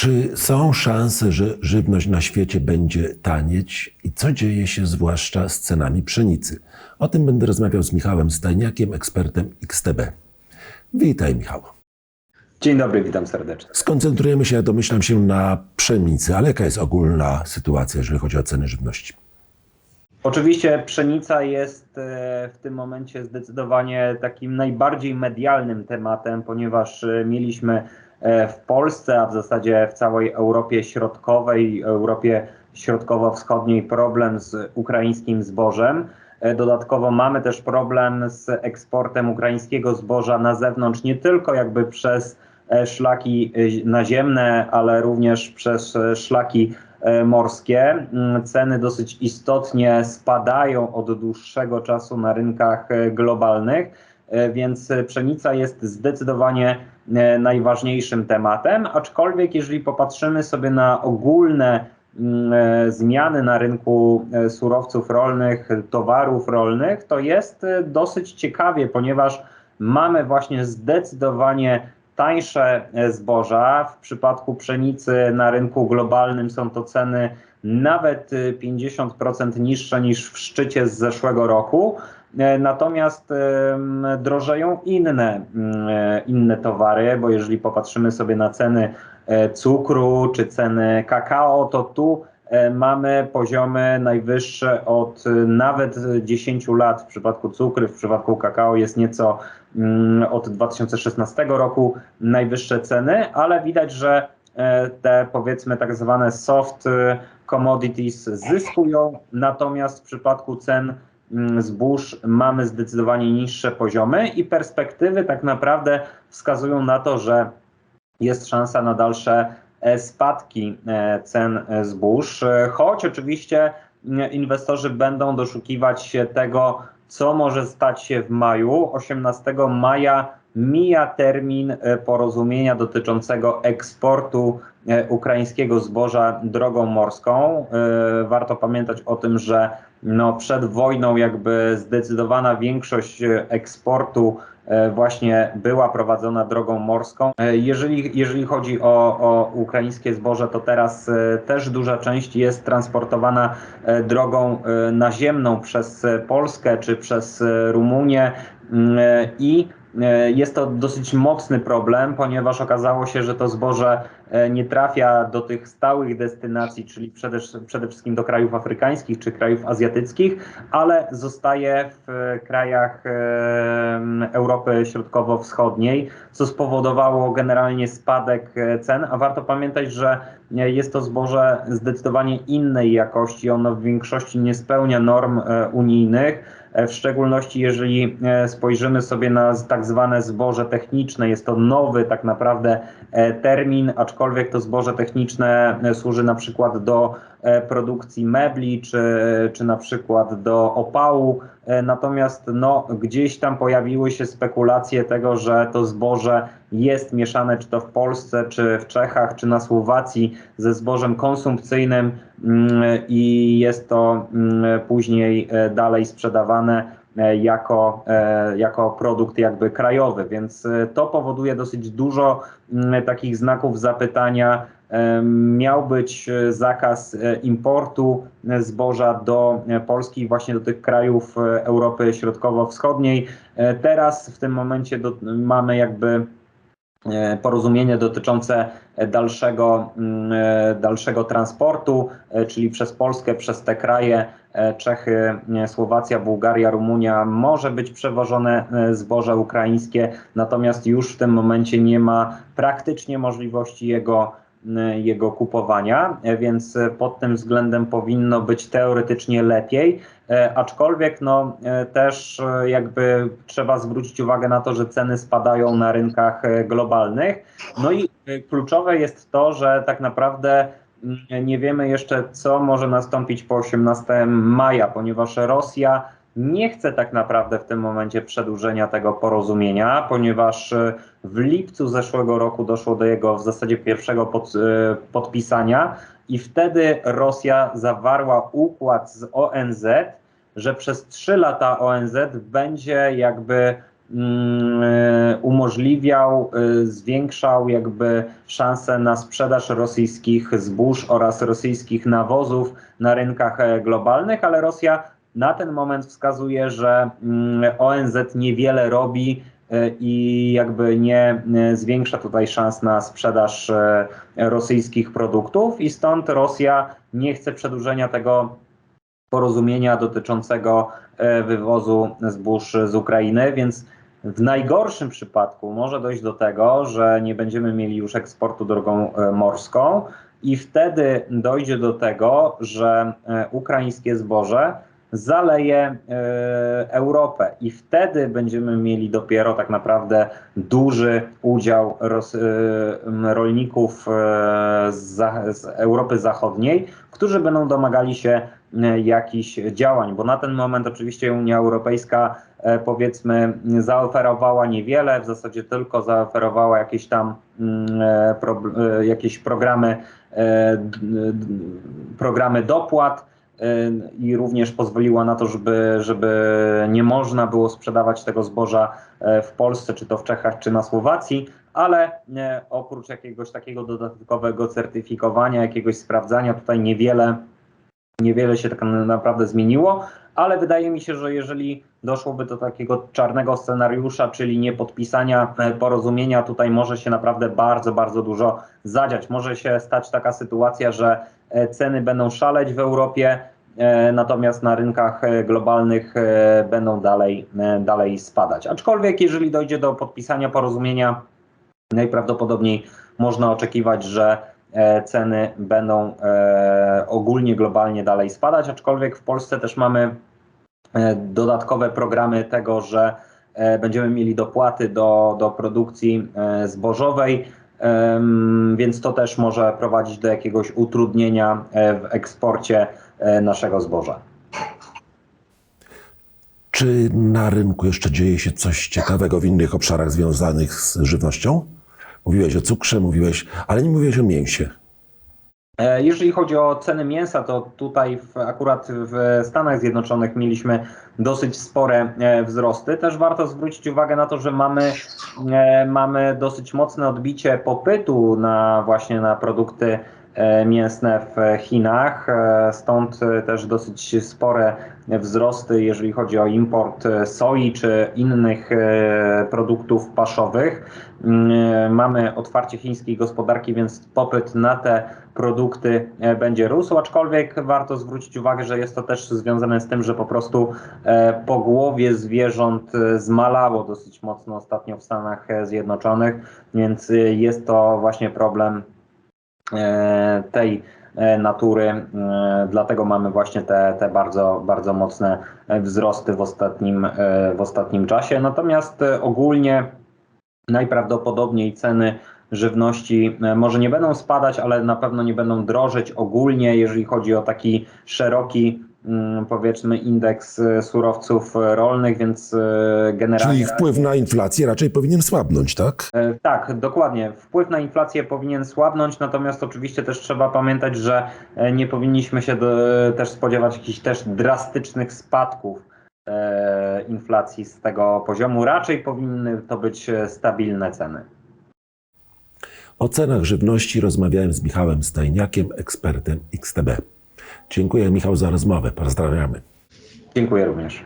Czy są szanse, że żywność na świecie będzie tanieć i co dzieje się zwłaszcza z cenami pszenicy? O tym będę rozmawiał z Michałem Stajniakiem, ekspertem XTB. Witaj, Michał. Dzień dobry, witam serdecznie. Skoncentrujemy się, ja domyślam się, na pszenicy, ale jaka jest ogólna sytuacja, jeżeli chodzi o ceny żywności? Oczywiście pszenica jest e, w tym momencie zdecydowanie takim najbardziej medialnym tematem, ponieważ e, mieliśmy w Polsce, a w zasadzie w całej Europie Środkowej, Europie Środkowo-Wschodniej problem z ukraińskim zbożem. Dodatkowo mamy też problem z eksportem ukraińskiego zboża na zewnątrz, nie tylko jakby przez szlaki naziemne, ale również przez szlaki E, morskie. Mm, ceny dosyć istotnie spadają od dłuższego czasu na rynkach e, globalnych, e, więc pszenica jest zdecydowanie najważniejszym tematem. Aczkolwiek, jeżeli popatrzymy sobie na ogólne mm, zmiany na rynku surowców rolnych, towarów rolnych, to jest dosyć ciekawie, ponieważ mamy właśnie zdecydowanie tańsze e, zboża. W przypadku pszenicy na rynku globalnym są to ceny nawet 50% e, niższe niż w szczycie z zeszłego roku. E, natomiast drożeją inne, inne towary, bo jeżeli popatrzymy sobie na ceny cukru czy ceny kakao, to tu mamy poziomy najwyższe od nawet 10 lat. W przypadku cukru, w przypadku kakao jest nieco Mm, od 2016 roku najwyższe ceny, ale widać, że e, te powiedzmy tak zwane soft e, commodities zyskują, natomiast w przypadku cen zbóż mamy zdecydowanie niższe poziomy i perspektywy tak naprawdę wskazują na to, że jest szansa na dalsze e, spadki cen zbóż, choć oczywiście inwestorzy będą doszukiwać się tego, co może stać się w maju. 18 maja mija termin e, porozumienia dotyczącego eksportu e, ukraińskiego zboża drogą morską. E, warto pamiętać o tym, że no przed wojną jakby zdecydowana większość eksportu właśnie była prowadzona drogą morską. Jeżeli, jeżeli chodzi o, o ukraińskie zboże, to teraz też duża część jest transportowana drogą naziemną przez Polskę czy przez Rumunię mm, i jest to dosyć mocny problem, ponieważ okazało się, że to zboże e, nie trafia do tych stałych destynacji, czyli przede, przede wszystkim do krajów afrykańskich czy krajów azjatyckich, ale zostaje w krajach Europy Środkowo-Wschodniej, co spowodowało generalnie spadek e, cen. A warto pamiętać, że jest to zboże zdecydowanie innej jakości, ono w większości nie spełnia norm unijnych E, w szczególności jeżeli e, spojrzymy sobie na tak zwane zboże techniczne. Jest to nowy tak naprawdę e, termin, aczkolwiek to zboże techniczne służy na przykład do produkcji mebli, czy, czy na przykład do opału. Natomiast no, gdzieś tam pojawiły się spekulacje tego, że to zboże jest mieszane czy to w Polsce, czy w Czechach, czy na Słowacji ze zbożem konsumpcyjnym mm, i jest to mm, później dalej sprzedawane E, jako, e, jako produkt jakby krajowy, więc e, to powoduje dosyć dużo mm, takich znaków zapytania. Miał być zakaz importu zboża do Polski, właśnie do tych krajów Europy Środkowo-Wschodniej. Teraz w tym momencie do, mamy jakby porozumienie dotyczące dalszego, mm, dalszego transportu, czyli przez Polskę, przez te kraje E, Czechy, e, Słowacja, Bułgaria, Rumunia może być przewożone e, zboże ukraińskie, natomiast już w tym momencie nie ma praktycznie możliwości jego jego kupowania, więc pod tym względem powinno być teoretycznie lepiej, aczkolwiek no, też jakby trzeba zwrócić uwagę na to, że ceny spadają na rynkach globalnych. No i kluczowe jest to, że tak naprawdę nie wiemy jeszcze, co może nastąpić po 18 maja, ponieważ Rosja nie chce tak naprawdę w tym momencie przedłużenia tego porozumienia, ponieważ e, w lipcu zeszłego roku doszło do jego w zasadzie pierwszego pod, e, podpisania i wtedy Rosja zawarła układ z ONZ, że przez trzy lata ONZ będzie jakby mm, e, umożliwiał, zwiększał jakby szanse na sprzedaż rosyjskich zbóż oraz rosyjskich nawozów na rynkach globalnych, ale Rosja na ten moment wskazuje, że mm, ONZ niewiele robi e, i jakby nie e, zwiększa tutaj szans na sprzedaż e, rosyjskich produktów i stąd Rosja nie chce przedłużenia tego porozumienia dotyczącego wywozu zbóż z Ukrainy, więc w najgorszym przypadku może dojść do tego, że nie będziemy mieli już eksportu drogą morską i wtedy dojdzie do tego, że ukraińskie zboże zaleje e, Europę. I wtedy będziemy mieli dopiero tak naprawdę duży udział ros, e, rolników e, z, z Europy Zachodniej, którzy będą domagali się jakichś działań, bo na ten moment oczywiście Unia Europejska powiedzmy zaoferowała niewiele, w zasadzie tylko zaoferowała jakieś tam mm, pro, jakieś programy, programy dopłat i również pozwoliła na to, żeby, żeby nie można było sprzedawać tego zboża e, w Polsce, czy to w Czechach, czy na Słowacji, ale e, oprócz jakiegoś takiego dodatkowego certyfikowania, jakiegoś sprawdzania, tutaj niewiele, niewiele się tak naprawdę zmieniło, ale wydaje mi się, że jeżeli doszłoby do takiego czarnego scenariusza, czyli nie podpisania e, porozumienia, tutaj może się naprawdę bardzo, bardzo dużo zadziać. Może się stać taka sytuacja, że ceny będą szaleć w Europie, natomiast na rynkach e, globalnych e, będą dalej, e, dalej spadać. Aczkolwiek jeżeli dojdzie do podpisania porozumienia, najprawdopodobniej można oczekiwać, że e, ceny będą e, ogólnie globalnie dalej spadać, aczkolwiek w Polsce też mamy e, dodatkowe programy tego, że e, będziemy mieli dopłaty do, do produkcji e, zbożowej, więc to też może prowadzić do jakiegoś utrudnienia e, w eksporcie e, naszego zboża. Czy na rynku jeszcze dzieje się coś ciekawego w innych obszarach związanych z żywnością? Mówiłeś o cukrze, mówiłeś, ale nie mówiłeś o mięsie. E, Jeżeli chodzi o ceny mięsa, to tutaj w, akurat w Stanach Zjednoczonych mieliśmy dosyć spore e, wzrosty. Też warto zwrócić uwagę na to, że mamy, e, mamy dosyć mocne odbicie popytu na właśnie na produkty e, mięsne w Chinach. E, Stąd e, też dosyć spore wzrosty, jeżeli chodzi o import e, soi czy innych e, produktów paszowych. Mm, Mamy otwarcie chińskiej gospodarki, więc popyt na te produkty e, będzie rósł, aczkolwiek warto zwrócić uwagę, że jest to też związane z tym, że po prostu e, pogłowie zwierząt e, zmalało dosyć mocno ostatnio w Stanach e, Zjednoczonych, więc e, jest to właśnie problem e, tej e, natury, e, dlatego mamy właśnie te, te bardzo, bardzo mocne e, wzrosty w ostatnim, e, w ostatnim czasie. Natomiast e, ogólnie najprawdopodobniej ceny żywności e, może nie będą spadać, ale na pewno nie będą drożeć ogólnie, jeżeli chodzi o taki szeroki, powiedzmy, indeks e, surowców e, rolnych, więc e, generalnie. Czyli wpływ na inflację raczej powinien słabnąć, tak? Tak, dokładnie. Wpływ na inflację powinien słabnąć, natomiast oczywiście też trzeba pamiętać, że nie powinniśmy się do, też spodziewać jakichś też drastycznych spadków inflacji z tego poziomu. Raczej powinny to być stabilne ceny. O cenach żywności rozmawiałem z Michałem Stajniakiem, ekspertem XTB. Dziękuję Michał za rozmowę. Pozdrawiamy. Dziękuję również.